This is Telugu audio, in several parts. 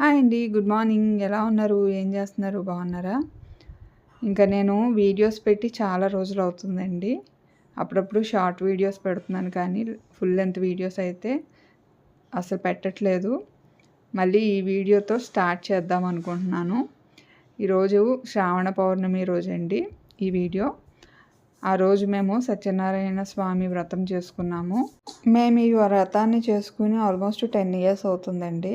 హాయ్ అండి గుడ్ మార్నింగ్. ఎలా ఉన్నారు? ఏం చేస్తున్నారు? బాగున్నారా? ఇంకా నేను వీడియోస్ పెట్టి చాలా రోజులు అవుతుందండి. అప్పుడప్పుడు షార్ట్ వీడియోస్ పెడుతున్నాను కానీ ఫుల్ లెంత్ వీడియోస్ అయితే అసలు పెట్టట్లేదు. మళ్ళీ ఈ వీడియోతో స్టార్ట్ చేద్దాం అనుకుంటున్నాను. ఈరోజు శ్రావణ పౌర్ణమి రోజు అండి ఈ వీడియో. ఆ రోజు మేము సత్యనారాయణ స్వామి వ్రతం చేసుకున్నాము. మేము ఈ వ్రతాన్ని చేసుకుని ఆల్మోస్ట్ టెన్ ఇయర్స్ అవుతుందండి.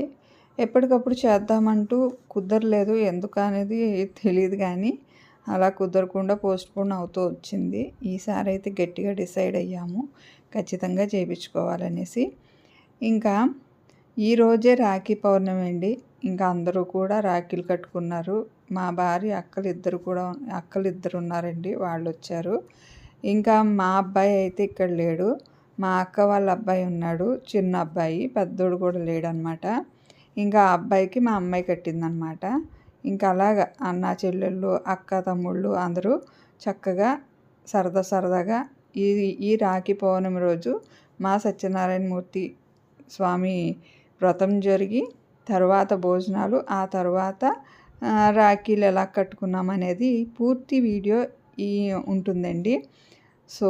ఎప్పటికప్పుడు చేద్దామంటూ కుదరలేదు. ఎందుకు అనేది తెలియదు కానీ అలా కుదరకుండా పోస్ట్ పోన్ అవుతూ వచ్చింది. ఈసారి అయితే గట్టిగా డిసైడ్ అయ్యాము. ఖచ్చితంగా చేయించుకోవాలనేసి ఇంకా ఈరోజే రాఖీ పౌర్ణమి అండి. ఇంకా అందరూ కూడా రాఖీలు కట్టుకున్నారు. మా భార్య అక్కలు ఇద్దరు కూడా అక్కలు ఇద్దరు ఉన్నారండి వాళ్ళు వచ్చారు ఇంకా మా అబ్బాయి అయితే ఇక్కడ లేడు. మా అక్క వాళ్ళ అబ్బాయి ఉన్నాడు. చిన్న అబ్బాయి పెద్దోడు కూడా లేడనమాట ఇంకా ఆ అబ్బాయికి మా అమ్మాయి కట్టిందనమాట. ఇంకా అలాగ అన్న చెల్లెళ్ళు అక్క తమ్ముళ్ళు అందరూ చక్కగా సరదా సరదాగా ఈ ఈ రాఖీ పౌర్ణమి రోజు మా సత్యనారాయణ మూర్తి స్వామి వ్రతం జరిగి తర్వాత భోజనాలు ఆ తర్వాత రాఖీలు ఎలా కట్టుకున్నాం అనేది పూర్తి వీడియో ఈ ఉంటుందండి. సో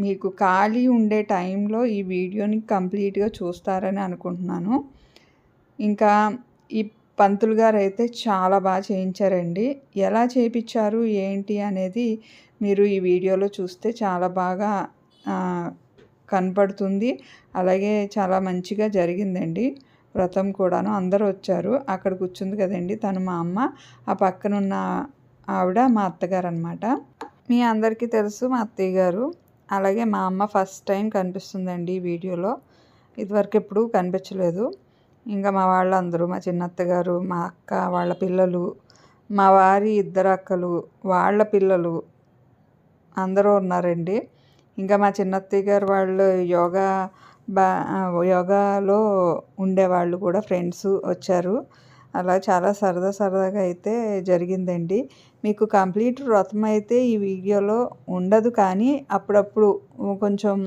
మీకు ఖాళీ ఉండే టైంలో ఈ వీడియోని కంప్లీట్గా చూస్తారని అనుకుంటున్నాను. ఇంకా ఈ పంతులు గారు అయితే చాలా బాగా చేయించారండి. ఎలా చేయించారు ఏంటి అనేది మీరు ఈ వీడియోలో చూస్తే చాలా బాగా కనపడుతుంది. అలాగే చాలా మంచిగా జరిగిందండి. వ్రతం కూడాను అందరూ వచ్చారు. అక్కడ కూర్చుంది కదండి తను మా అమ్మ. ఆ పక్కన ఉన్న ఆవిడ మా అత్తగారు అనమాట మీ అందరికీ తెలుసు మా అత్తయ్య గారు. అలాగే మా అమ్మ ఫస్ట్ టైం కనిపిస్తుందండి ఈ వీడియోలో. ఇదివరకు ఎప్పుడూ కనిపించలేదు. ఇంకా మా వాళ్ళందరూ మా చిన్నత్తగారు మా అక్క వాళ్ళ పిల్లలు మా వారి ఇద్దరు అక్కలు వాళ్ళ పిల్లలు అందరూ ఉన్నారండి. ఇంకా మా చిన్నత్తయ్య గారు వాళ్ళు యోగా బా యోగాలో ఉండేవాళ్ళు కూడా ఫ్రెండ్స్ వచ్చారు. అలా చాలా సరదా సరదాగా అయితే జరిగిందండి. మీకు కంప్లీట్ వ్రతం అయితే ఈ వీడియోలో ఉండదు కానీ అప్పుడప్పుడు కొంచెం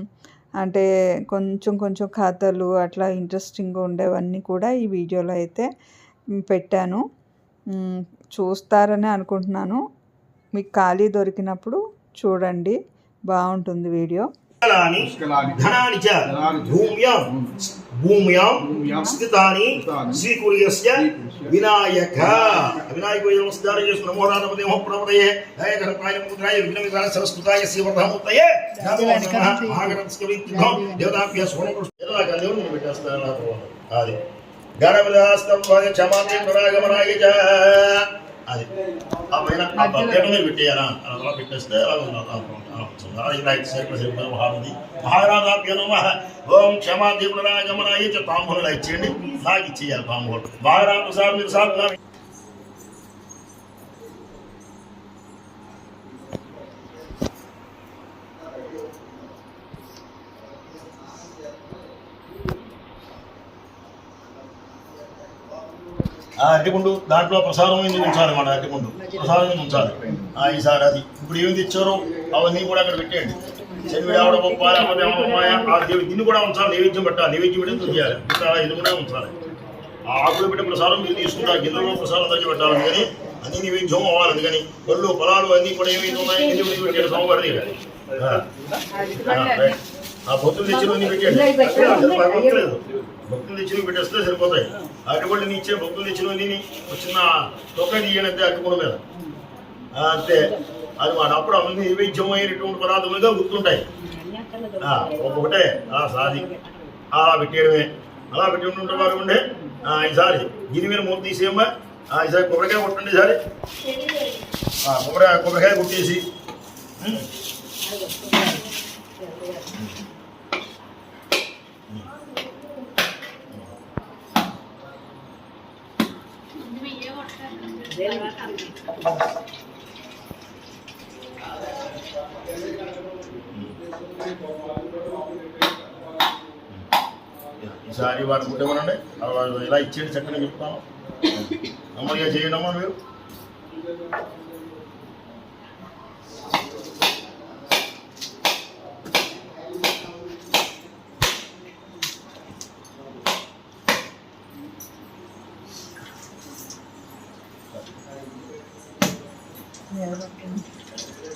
అంటే కొంచెం కొంచెం కథలు అట్లా ఇంట్రెస్టింగ్గా ఉండేవన్నీ కూడా ఈ వీడియోలో అయితే పెట్టాను. చూస్తారని అనుకుంటున్నాను. మీకు ఖాళీ దొరికినప్పుడు చూడండి. బాగుంటుంది వీడియో. ధనాని చ భూమ్యాం భూమ్యాం స్థితాని శ్రీకుర్యస్య వినాయక వినాయక నమస్కారం చేసుకున్న మోడానపదే నమో ప్రపదయే దయకరపాయ ముద్రాయ విఘ్న విధాన సరస్వతాయ శ్రీవర్ధమూర్తయే నమో నమః భాగవతస్కవిత్తం దేవతాభ్య సోమకృష్ణ ఎలా దేవుని పెట్టేస్తాను అది గణవిలాస్తం క్షమాతి పురాగమనాయ చ అది ఆ పైన ఆ పక్కన మీరు పెట్టేయాలా అలా పెట్టేస్తే మహానది మహారాజాభ్య నమ ఓం క్షమా దేవునాగమనాయ చ ఇచ్చేయండి. నాకు ఇచ్చేయాలి తాంబూలం. మహారాజు సార్ మీరు సార్ ఆ అరటిపండు దాంట్లో ప్రసాదం ఉంచాలి మన అరటిపండు? ప్రసాదం ఉంచాలి? ఈసారి అది. ఇప్పుడు ఏమి తెచ్చారో? అవన్నీ కూడా అక్కడ పెట్టేయండి. శనివిడి ఆవిడ లేకపోతే అమ్మమ్మాయ ఆ దేవి దీన్ని కూడా ఉంచాలి నైవేద్యం పెట్టాలి నైవేద్యం పెట్టి చేయాలి. ఇంకా ఇది కూడా ఉంచాలి. ఆ ఆకులు పెట్టే ప్రసాదం మీరు తీసుకుంటారు గిన్నెలో ప్రసాదం దగ్గర పెట్టాలి కానీ అన్ని నైవేద్యం అవ్వాలి అందుకని పళ్ళు పొలాలు అన్ని కూడా ఏమైతే ఉన్నాయి పెట్టారు సోమవారి ఆ పొత్తులు తెచ్చిన పెట్టండి భక్తులు తెచ్చిన పెట్టేస్తే సరిపోతాయి. అటువంటి ఇచ్చే భక్తులు తెచ్చిన చిన్న తీయని అంతే అట్టుకోవడం మీద. అంతే. అది మన అప్పుడు అన్ని నైవేద్యమైనటువంటి పదార్థములుగా గుర్తుంటాయి. ఒక్కొక్కటే ఆ సాది. అలా పెట్టేయడమే. అలా పెట్టి ఉంటుంటే వారు ఉండే ఈసారి దీని మీద మూత తీసేయమ్మా. ఈసారి కొబ్బరికాయ కొట్టండి ఈసారి. కొబ్బరికాయ కొబ్బరికాయ కొట్టేసి. ఈసారి వాడు కుట్టమనండి ఇలా ఇచ్చేది చక్కగా చెప్తాను అమ్మయ్య చేయండి అమ్మా మీరు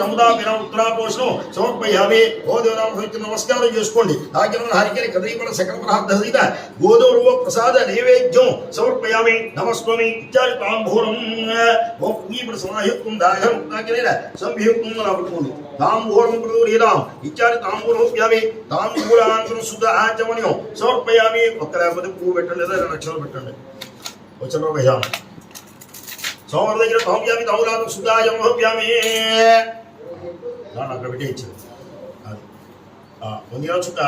చముదా విన ఉత్తరా పోషణం సమర్పయామి గోదేవరామ నమస్కారం చేసుకోండి. ఆకిన హరికరి కదీపల సకల పదార్థ సహిత గోదౌరవ ప్రసాద నైవేద్యం సమర్పయామి. నమస్వామి. ఇత్యాది తాంబూలం ఓం పుణ్యపడ సమాయుక్తం దాహం తాకిన సంయుక్తం రాబట్టుకోండి తాంబూలం ప్రదూరీరాం ఇత్యాది తాంబూలం తాంబూలాంతరం శుద్ధ ఆచమన్యం సమర్పయామి. ఒక్క లేకపోతే పువ్వు పెట్టండి లేదా రెండు అక్షరాలు పెట్టండి. వచ్చిన భయామి సోమవారం దగ్గర తాంబ్యామి తౌలాను సుధాయం హోప్యామి అక్కడ పెట్టి ఇచ్చింది అది పొందిన చుక్క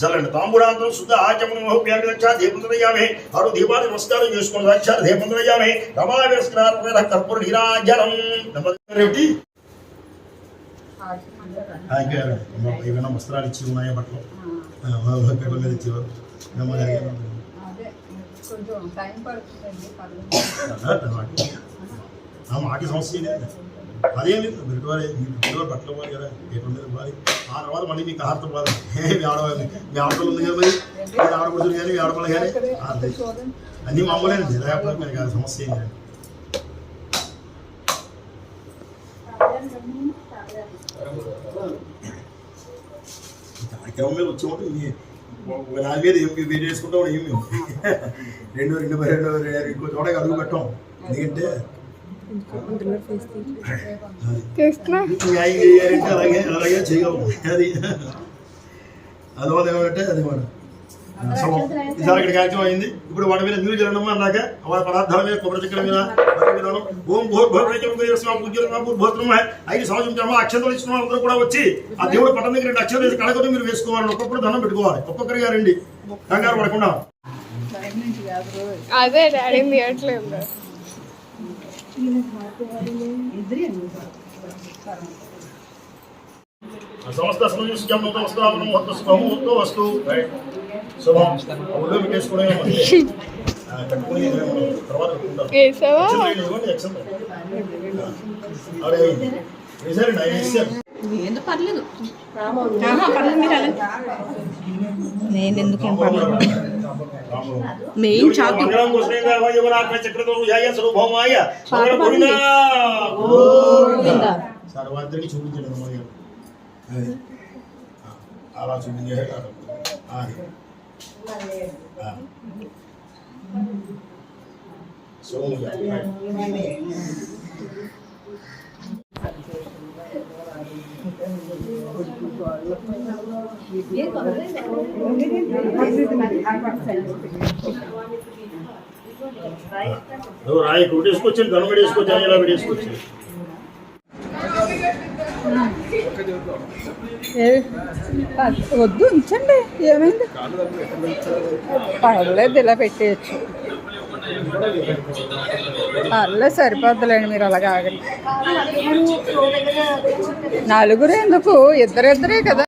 జలండి తాంబూలాంతరం శుద్ధ ఆచమనం హోప్యామి రక్షా దీపంతరయామి ఆరు దీపాన్ని నమస్కారం చేసుకోండి రక్షా దీపంతరయామి రమావేస్కరాత్మ కర్పూర నీరాజనం. ఏమిటి? ఏమైనా వస్త్రాలు ఇచ్చి ఉన్నాయా బట్టలు? పేపర్ మీద ఇచ్చేవారు మాకి సమస్య లేదు. అదేం లేదు బిడ్డవారే మీ బిడ్డవారు కదా పేపర్ మీద పోవాలి ఆ తర్వాత మళ్ళీ మీకు ఆహారతో పోవాలి మీ ఆడవాళ్ళు మీ ఆడపిల్ల ఉంది కదా మరి మీ ఆడపడుతుంది కానీ మీ కానీ అన్నీ మామూలేనండి లేకపోతే సమస్య కార్యక్రమం మీద రెండు రెండు రెండు ఇంకో చోట అడుగు పెట్టాం ఎందుకంటే అలాగే అలాగే చేయగలము అది అందువల్ల ఏమంటే అది మాట శవం ఈసారి ఇక్కడ కార్యక్రమం అయింది ఇప్పుడు వాటి మీద నీళ్ళు జరగడం అన్నాక వాళ్ళ పదార్థాల మీద కొబ్బరి చెక్కల మీద వాటి మీద ఓం భూర్ భూర్భూత్రం ఐదు సంవత్సరం అక్షంతలు ఇచ్చిన వాళ్ళందరూ కూడా వచ్చి ఆ దేవుడు పట్టం దగ్గర రెండు అక్షరం వేసి కడగొట్టి మీరు వేసుకోవాలి ఒక్కొక్కరు దండం పెట్టుకోవాలి ఒక్కొక్కరిగా రండి కంగారు పడకుండా అదే డాడీ వస్తు శుభం. ఊళ్ళో పెట్టేసుకునే కట్టుకుని తర్వాత. ఏందో పర్లేదు. నేను ఎందుకు రాముడు. మెయిన్ చాకు మంగళం కోసమే కావాలి, యువరాత్మ చక్రధరుయాయ స్వరూపమాయ, సకల గోవిందా. గోవిందా. సర్వాంతరికి చూపించండి అమ్మగారు. అది. ఆ, అలా చూపించారు అది ఆ. సోముగా. నువ్వు రాయి ఇక్కడ పెట్టేసుకొచ్చాను దండం పెట్టేసుకొచ్చాను ఇలా పెట్టేసుకొచ్చాను ఏ- వద్దు ఉంచండి ఏమైంది పర్లేదు ఇలా పెట్టేయచ్చు పర్లేదు సరిపోద్దులేండి మీరు అలాగే ఆగండి. నలుగురు ఎందుకు? ఇద్దరిద్దరే కదా.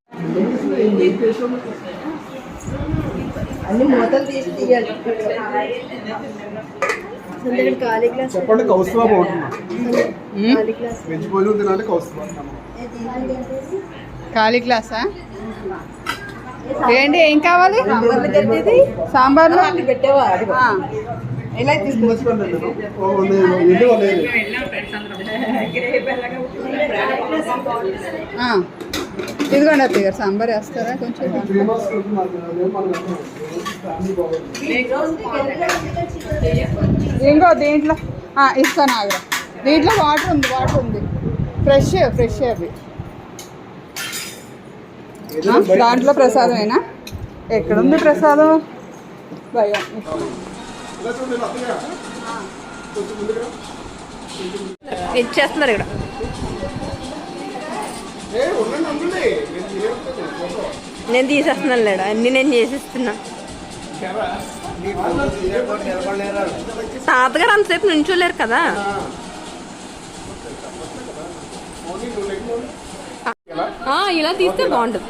చెప్పండి కౌస్తుభ తినాలంటే కౌస్తుభ ఖాళీ గ్లాసా. ఏంటి ఏం కావాలి? సాంబార్లో ఆ. మర్చిపోయాను నేను ఓ, లేదు, ఎన్ని లేదు ఆ. ఇదిగోండి అత్తయ్య గారు సాంబార్ వేస్తారా? కొంచెం ఇంకో దీంట్లో ఆ, ఇస్తాను ఆగ్రా దీంట్లో వాటర్ ఉంది వాటర్ ఉంది. ఫ్రెష్ ఫ్రెష్ అవి. దాంట్లో ప్రసాదమేనా? ఎక్కడుంది ప్రసాదం? భయం. ఇచ్చేస్తున్నారు ఇక్కడ. నేను తీసేస్తున్నాను లేడా? అన్ని నేను చేసిస్తున్నా. తాతగారు అంతసేపు నుంచోలేరు కదా. ఇలా తీస్తే బాగుంటుంది.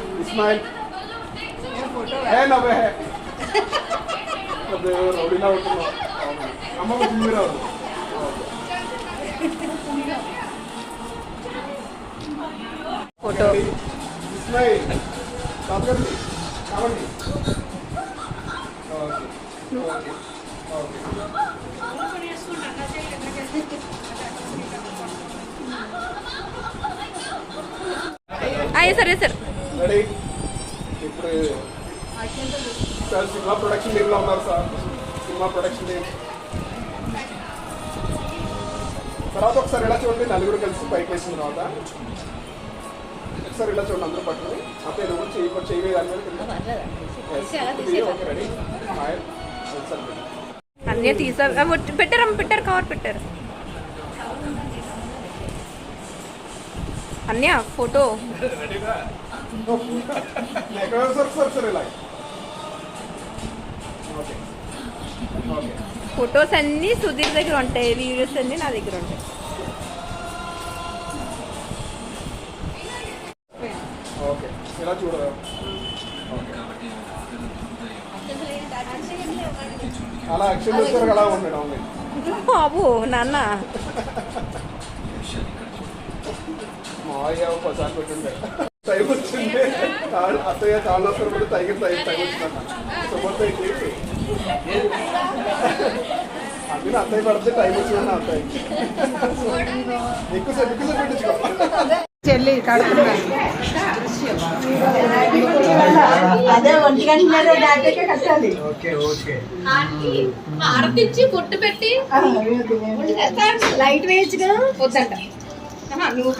ఇస్మాయిల్ ఏ నవ్వే అదే రౌడీలా ఉంటున్నావు అవును. అమ్మ కొంచెం మీరు రావు ఫోటో ఇస్మాయిల్ కాకండి కావండి ఓకే ఓకే ఓకే అయ్యే సరే సార్ రెడీ ఇప్పుడు సార్ సినిమా ప్రొడక్షన్ టీంలో ఉన్నారు సార్. సినిమా ప్రొడక్షన్ టీం తర్వాత ఒకసారి ఇలా చూడండి నలుగురు కలిసి పైకి వేసిన తర్వాత. ఒకసారి ఇలా చూడండి అందరూ పట్టుకుని. అప్పుడు. ఇది స్మైల్ ఒకసారి పెట్టు. అన్నీ తీసా అవి వచ్చి- పెట్టారమ్మ పెట్టారు? కవర్ పెట్టారు. అన్య ఫోటో. సార్ సార్ ఇలా. ఫొటోస్ అన్నీ సుధీర్ దగ్గర ఉంటాయి వీడియోస్ అన్నీ నా దగ్గర ఉంటాయి. బాబు నాన్న. అత్తయ్య కాళ్ళు వస్తారు కూడా టైగర్ టైం టైం వచ్చిందన్న సుమతయ్యకి అందులో అత్తయ్య పడితే టైం వచ్చిందన్న అత్తయ్య. ఎక్కువసేపు ఎక్కువసేపు పెట్టించుకో. చెల్లి ఆరతిచ్చి పొట్టు పెట్టి లైట్ వేయచ్చుగా వద్దంట. నువ్వు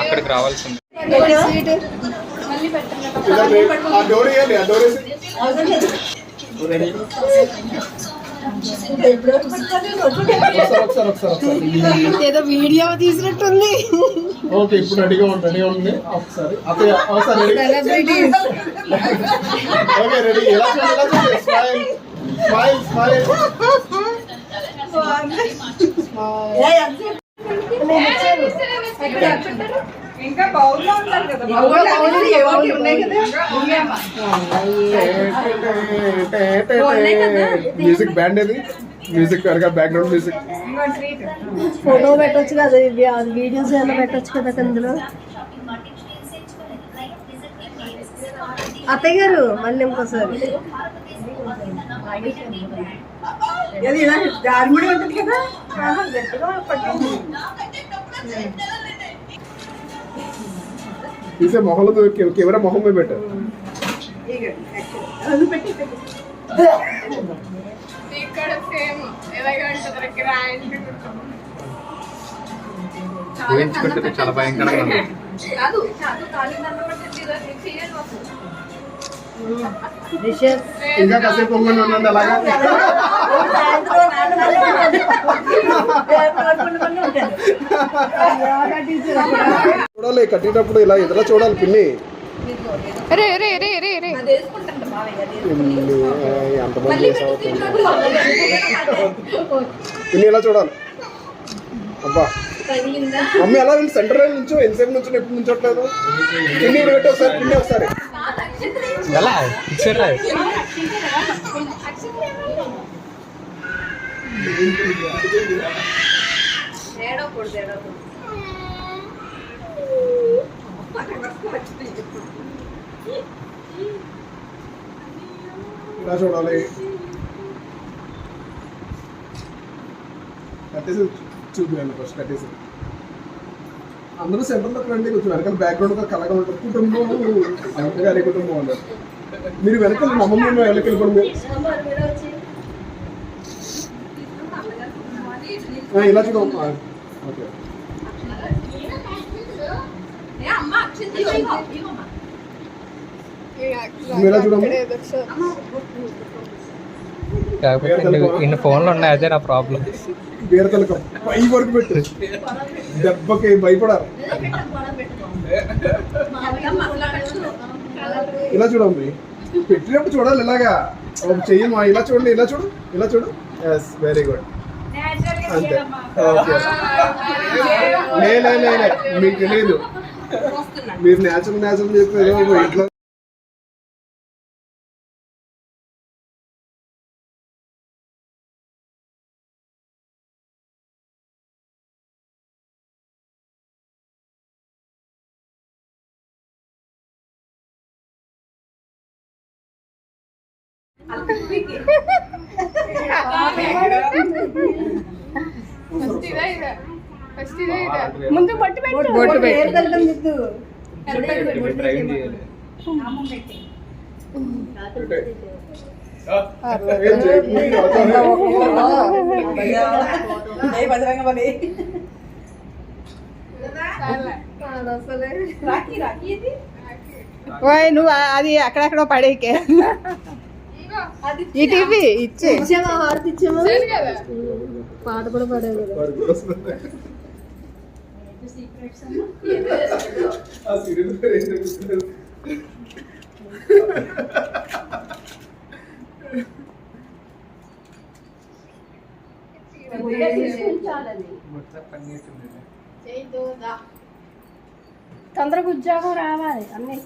అక్కడికి రావాల్సింది. ఏదో వీడియో తీసినట్టుంది. ఓకే ఇప్పుడు రెడీగా ఉంది రెడీగా ఉంది ఒకసారి. ఒకసారి రెడీ. Okay ready. ఎలా చూడండి స్మైల్ స్మైల్ ఇంకా బౌల్లో ఉన్నారు కదా మ్యూజిక్ బ్యాండ్ ఏది? మ్యూజిక్ బ్యాక్గ్రౌండ్ మ్యూజిక్ ఫోటో పెట్టొచ్చు కదా అది వీడియోస్ ఏమైనా పెట్టొచ్చు కదా అందులో అత్తయ్య గారు మళ్ళీ ఇంకోసారి. అది ఇలా దారి కూడా ఉంటుంది కదా గట్టిగా తీసే మొహంలో కెమెరా మొహం మీద పెట్టారు ఇక్కడ సేమ్ చాలా భయంకరంగా కాదు కాదు తాళి దండం ఇంకా కాసేపు పొంగని ఉండండి అలాగా చూడాలి కట్టేటప్పుడు ఇలా ఎదురా చూడాలి పిన్ని. రే రే రే రే రే. పిన్ని, చేసావో ఇలా చూడాలి? అబ్బా. మమ్మీ అలా సెంటర్ నుంచో ఎంతసేపు నుంచో ఎప్పుడు నుంచోట్లేదు? పిన్ని పెట్టి ఒకసారి పిన్ని ఒకసారి. ఎలా ఇచ్చారు ఇలా చూడాలి కట్టేసి చూపించండి ఫస్ట్ కట్టేసి అందరూ సెంటర్లో రండి కొంచెం వెనకాల బ్యాక్గ్రౌండ్ కలగా ఉంటుంది. కుటుంబం వెనక గారి కుటుంబం అన్నారు మీరు వెనకాల మా మమ్మీ మేము వెనకాల వెళ్ళిపోండి ఇలా చూడం ఆ, ఓకే. ఇలా చూడమ్మా కాకపోతే ఇన్ని- ఫోన్లు ఉన్నాయి అదే నా ప్రాబ్లం బీరతలకు. పై వరకు పెట్టు. దెబ్బకి భయపడారు. ఇలా చూడమ్మి పెట్టినప్పుడు చూడాలి ఇలాగా. ఒక చెయ్యమ్మా ఇలా చూడండి ఇలా చూడు ఇలా చూడు. ఎస్ వెరీ గుడ్ అంతే. ఓకే లే లే మీకు తెలియదు మీరు న్యాచురల్ న్యాచురల్ చెప్పారు ఇంట్లో ముందు బొట్టు పెట్టు. బొట్టు పెట్టు. ఓయ్ నువ్వు అది అక్కడెక్కడో పడేకే. ఈ టీవీ ఇచ్చే. ఇచ్చావా హారతి ఇచ్చావా పాట కూడా పాడావు కదా? తొందరగా ఉద్యోగం రావాలి అన్నీ.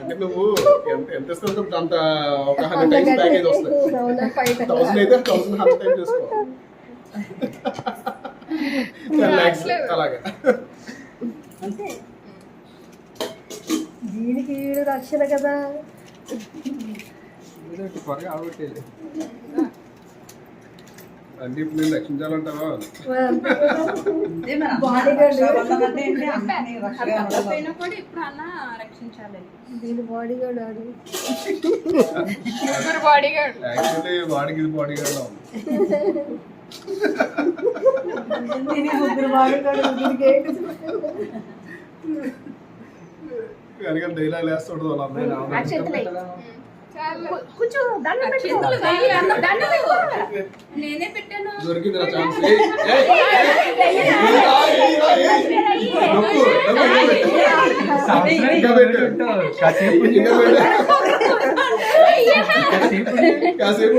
అంటే నువ్వు ఎంత ఇస్తావు అంత ఒక హండ్రెడ్ టైమ్స్ ప్యాకేజ్ వస్తుంది. థౌసండ్ అయితే థౌసండ్ హండ్రెడ్ టైమ్స్ చేసుకో. అలాగా. దీనికి వీడు రక్షణ కదా. త్వరగా ఆగొట్టేది అంటే ఇప్పుడు నేను రక్షించాలంటావా? బాడీ గార్డ్ పోయినా కూడా ఇప్పుడు అన్న రక్షించాలి దీని బాడీ గార్డ్ ఆడు బాడీ గార్డ్ యాక్చువల్లీ వాడికి ఇది బాడీ గార్డ్ కనుక డైలాగ్ వేస్తుండదు అమ్మాయి కూర్చో దండం పెట్టు దండం పెట్టు నేనే పెట్టాను. దొరికింది నా ఛాన్స్. కాసేపు పెట్టు. కాసేపు కాసేపు